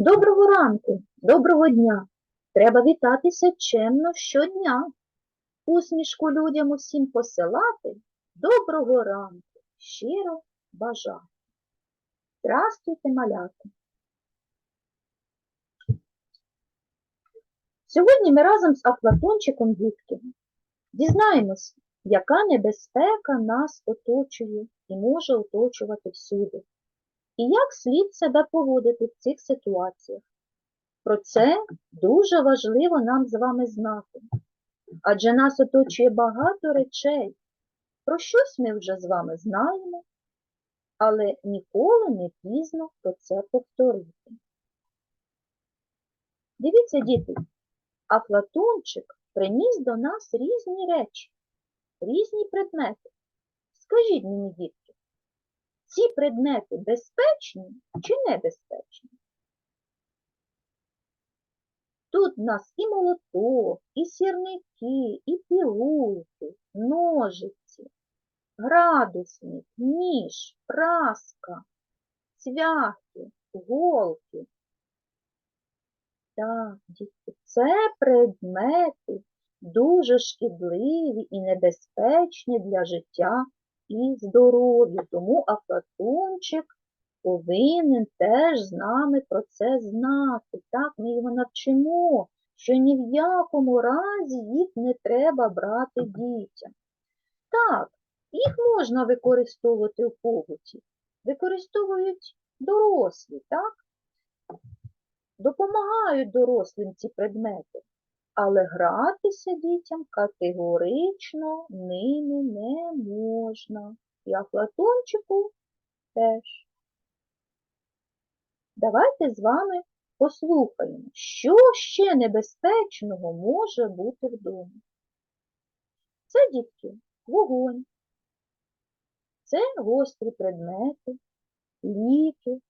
Доброго ранку, доброго дня. Треба вітатися чемно щодня. Усмішку людям усім посилати. Доброго ранку, щиро бажаю. Здрастуйте, малята. Сьогодні ми разом з Афлатончиком дітки дізнаємось, яка небезпека нас оточує і може оточувати всюди. І як слід себе поводити в цих ситуаціях. Про це дуже важливо нам з вами знати. Адже нас оточує багато речей. Про щось ми вже з вами знаємо, але ніколи не пізно про це повторити. Дивіться, діти, Афлатончик приніс до нас різні речі, різні предмети. Скажіть мені, дітки, ці предмети безпечні чи небезпечні? Тут в нас і молоток, і сірники, і пігулки, ножиці, градусник, ніж, праска, цвяхи, голки. Так, дітки, це предмети дуже шкідливі і небезпечні для життя і здоров'я. Тому Афлатончик повинен теж з нами про це знати. Так, ми його навчимо, що ні в якому разі їх не треба брати дітям. Так, їх можна використовувати у побуті. Використовують дорослі, так? Допомагають дорослим ці предмети. Але гратися дітям категорично ними не можна. І Афлатончику теж. Давайте з вами послухаємо, що ще небезпечного може бути вдома. Це, дітки, вогонь, це гострі предмети, ліки,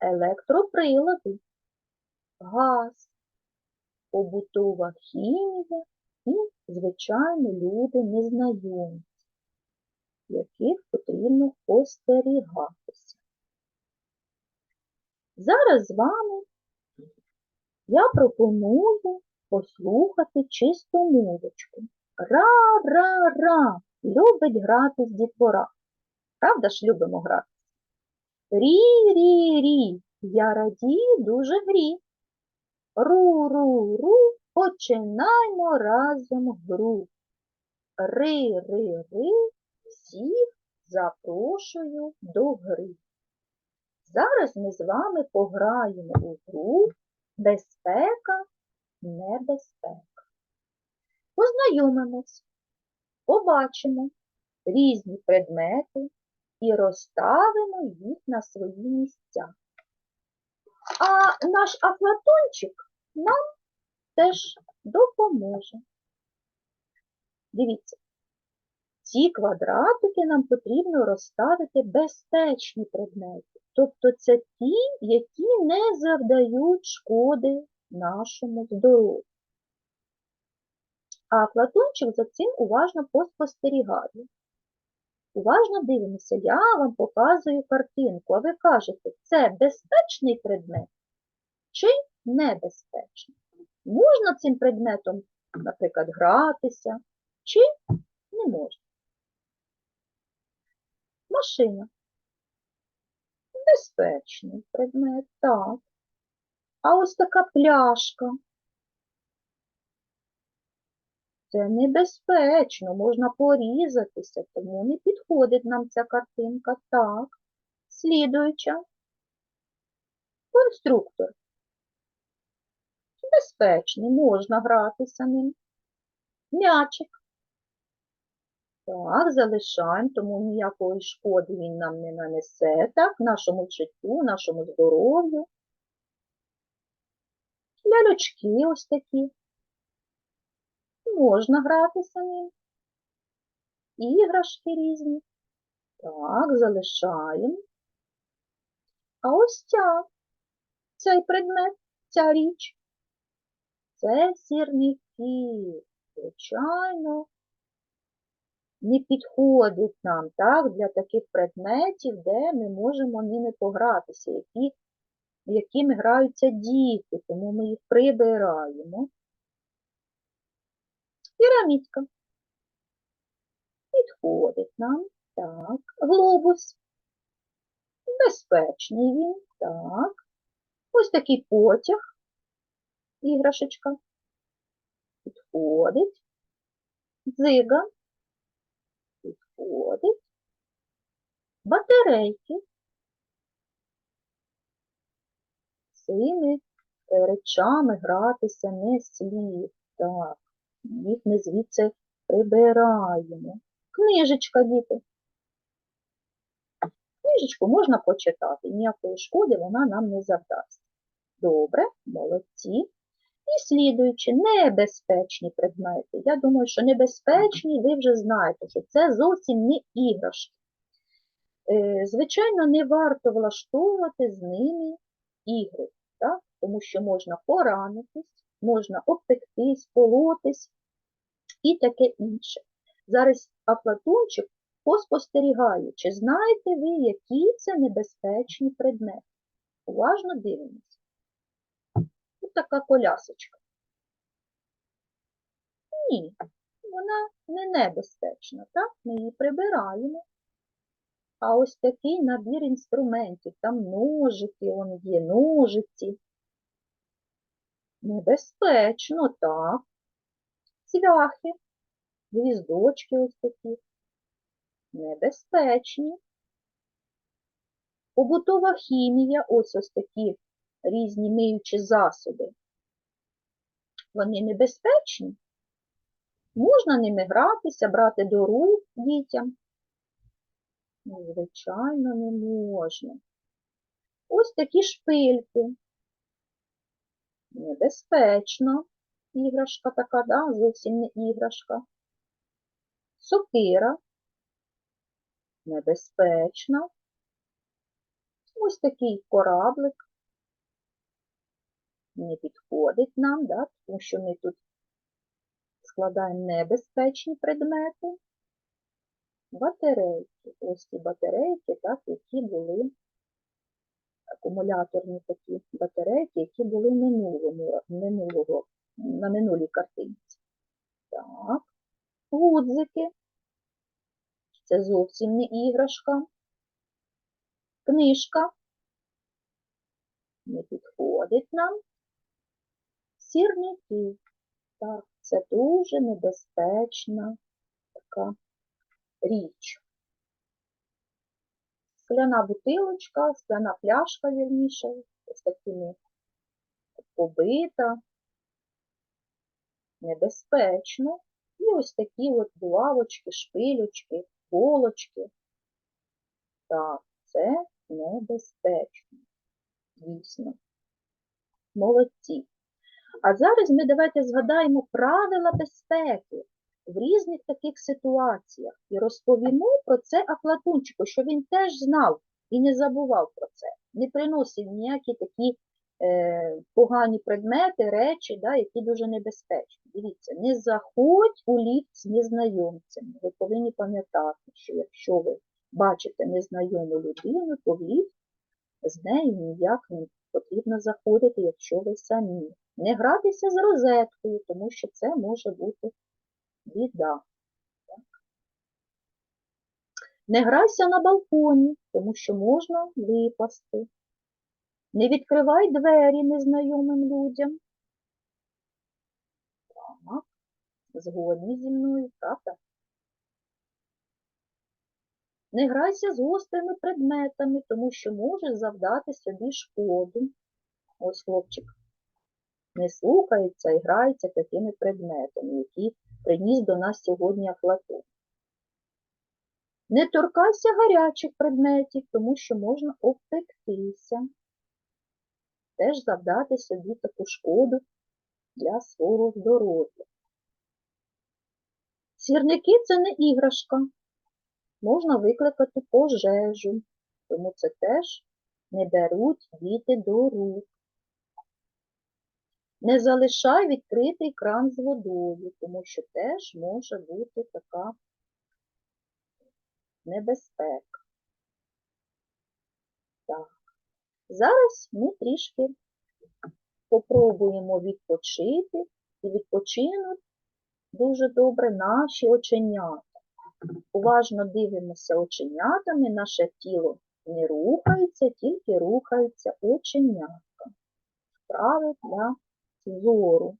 електроприлади, газ, побутова хімія і, звичайно, люди незнайомці, яких потрібно остерігатися. Зараз з вами я пропоную послухати чисту мовочку. Ра-ра-ра! Любить грати з дітвора. Правда ж любимо грати? Рі-рі-рі, я радію дуже грі. Ру-ру-ру, починаймо разом гру. Ри-ри-ри, всіх запрошую до гри. Зараз ми з вами пограємо у гру Безпека, небезпека. Познайомимось, побачимо різні предмети і розставимо їх на свої місця. А наш афлатончик нам теж допоможе. Дивіться, ці квадратики нам потрібно розставити безпечні предмети. Тобто це ті, які не завдають шкоди нашому здоров'ю. А Платончик за цим уважно поспостерігає. Уважно дивимося, я вам показую картинку, а ви кажете, це безпечний предмет чи небезпечний? Можна цим предметом, наприклад, гратися, чи не можна? Машина. Безпечний предмет, так. А ось така пляшка. Це небезпечно, можна порізатися, тому не підходить нам ця картинка. Так. Слідуюча. Конструктор. Безпечний, можна гратися ним. М'ячик. Так, залишаємо, тому ніякої шкоди він нам не нанесе, так, нашому життю, нашому здоров'ю. Лялючки ось такі. Можна гратися ним. Іграшки різні. Так, залишаємо. А ось ця, цей предмет, ця річ. Це сірники. Звичайно, не підходить нам так, для таких предметів, де ми можемо ними погратися, які якими граються діти, тому ми їх прибираємо. Пірамідка. Підходить нам. Так. Глобус. Безпечний він. Так. Ось такий потяг. Іграшечка. Підходить. Дзига. Підходить. Батарейки. Цими речами гратися не слід. Так. Їх ми звідси прибираємо. Книжечка, діти. Книжечку можна почитати, ніякої шкоди вона нам не завдасть. Добре, молодці. І слідуючи, небезпечні предмети. Я думаю, що небезпечні ви вже знаєте, що це зовсім не іграшки. Е, Звичайно, не варто влаштовувати з ними ігри, так? тому що можна поранитись, можна обпектись, полотись і таке інше. Зараз Афлатончик поспостерігає, чи знаєте ви, які це небезпечні предмети. Уважно дивимося. Тут така колясочка. Ні, вона не небезпечна, так? Ми її прибираємо. А ось такий набір інструментів, там ножики, он є, ножиці. Небезпечно, так. Цвяхи, гвіздочки ось такі. Небезпечні. Побутова хімія, ось ось такі різні миючі засоби. Вони небезпечні. Можна ними гратися, брати до рук дітям. Ну, Звичайно, не можна. Ось такі шпильки. Небезпечно. Іграшка така, да? зовсім не іграшка. Сокира. Небезпечна. Ось такий кораблик. Не підходить нам, да? тому що ми тут складаємо небезпечні предмети. Батарейки. Ось ці батарейки, так, які були акумуляторні такі батарейки, які були минулого, минулого, на минулій картинці. Так. Гудзики. Це зовсім не іграшка. Книжка. Не підходить нам. Сірники. Так, це дуже небезпечна така річ. Скляна бутилочка, скляна пляшка, вірніше, ось такими побита, небезпечно. І ось такі от булавочки, шпилючки, голочки. Так, це небезпечно. Дійсно. Молодці. А зараз ми давайте згадаємо правила безпеки в різних таких ситуаціях і розповімо про це Афлатунчику, що він теж знав і не забував про це. Не приносив ніякі такі е, погані предмети, речі, да, які дуже небезпечні. Дивіться, не заходь у ліфт з незнайомцями. Ви повинні пам'ятати, що якщо ви бачите незнайому людину, то в ліфт з нею ніяк не потрібно заходити, якщо ви самі. Не гратися з розеткою, тому що це може бути біда. Не грайся на балконі, тому що можна випасти. Не відкривай двері незнайомим людям. Так, згодні зі мною, правда? Не грайся з гострими предметами, тому що може завдати собі шкоду. Ось хлопчик не слухається і грається такими предметами, які приніс до нас сьогодні Афлатон. Не торкайся гарячих предметів, тому що можна обпектися, теж завдати собі таку шкоду для свого здоров'я. Сірники це не іграшка, можна викликати пожежу, тому це теж не беруть діти до рук. Не залишай відкритий кран з водою, тому що теж може бути така небезпека. Так. Зараз ми трішки попробуємо відпочити і відпочинуть дуже добре наші оченята. Уважно дивимося оченятами, наше тіло не рухається, тільки рухаються оченятка. Вправи для tesouro.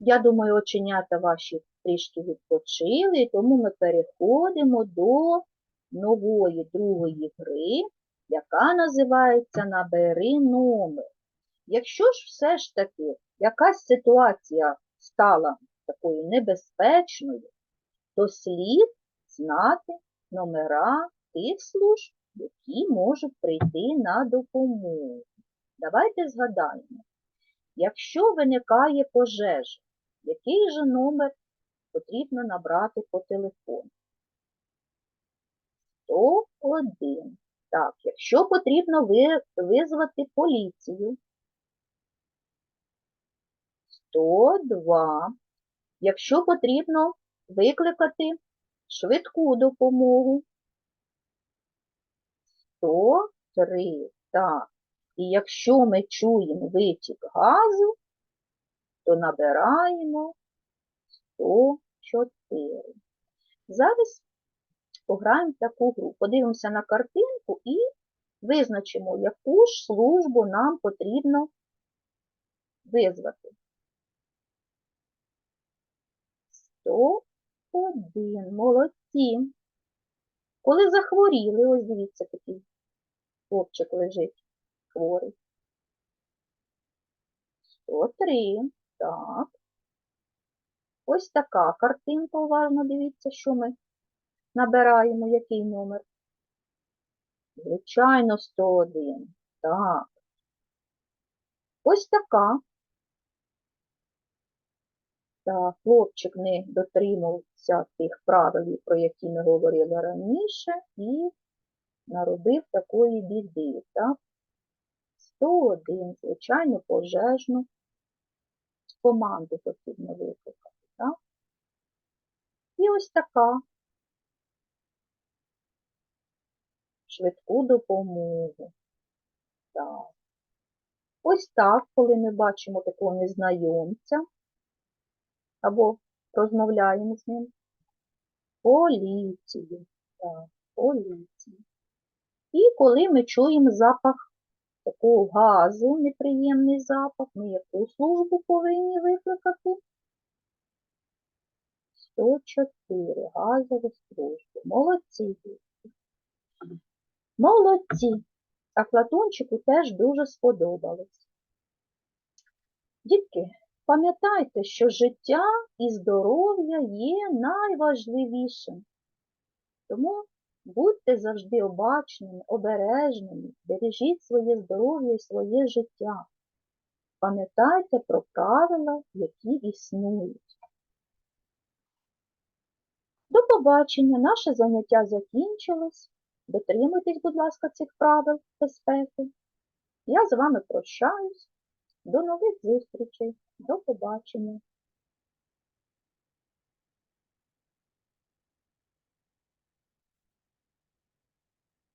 Я думаю, оченята ваші трішки відпочили, тому ми переходимо до нової другої гри, яка називається Набери номер. Якщо ж все ж таки якась ситуація стала такою небезпечною, то слід знати номера тих служб, які можуть прийти на допомогу. Давайте згадаємо. Якщо виникає пожежа, який же номер потрібно набрати по телефону? 101. Так, якщо потрібно визвати поліцію. 102. Якщо потрібно викликати швидку допомогу. 103. Так. І якщо ми чуємо витік газу, то набираємо 104. Зараз пограємо в таку гру. Подивимося на картинку і визначимо, яку ж службу нам потрібно визвати. 101. Молодці. Коли захворіли, ось дивіться, такий хлопчик лежить хворий. 103. Так. Ось така картинка, уважно дивіться, що ми набираємо, який номер. Звичайно, 101. Так. Ось така. Так, хлопчик не дотримався тих правил, про які ми говорили раніше, і наробив такої біди. Так? 101, звичайно, пожежну команду потрібно викликати. Так? І ось така швидку допомогу. Так. Ось так, коли ми бачимо такого незнайомця або розмовляємо з ним. Поліцію. Так, поліцію. І коли ми чуємо запах такого газу, неприємний запах, ми яку службу повинні викликати? 104. Газову службу. Молодці. Молодці. А Платончику теж дуже сподобалось. Дітки, Пам'ятайте, що життя і здоров'я є найважливішим. Тому будьте завжди обачними, обережними, бережіть своє здоров'я і своє життя. Пам'ятайте про правила, які існують. До побачення, наше заняття закінчилось. Дотримуйтесь, будь ласка, цих правил безпеки. Я з вами прощаюсь. До нових зустрічей. До побачення.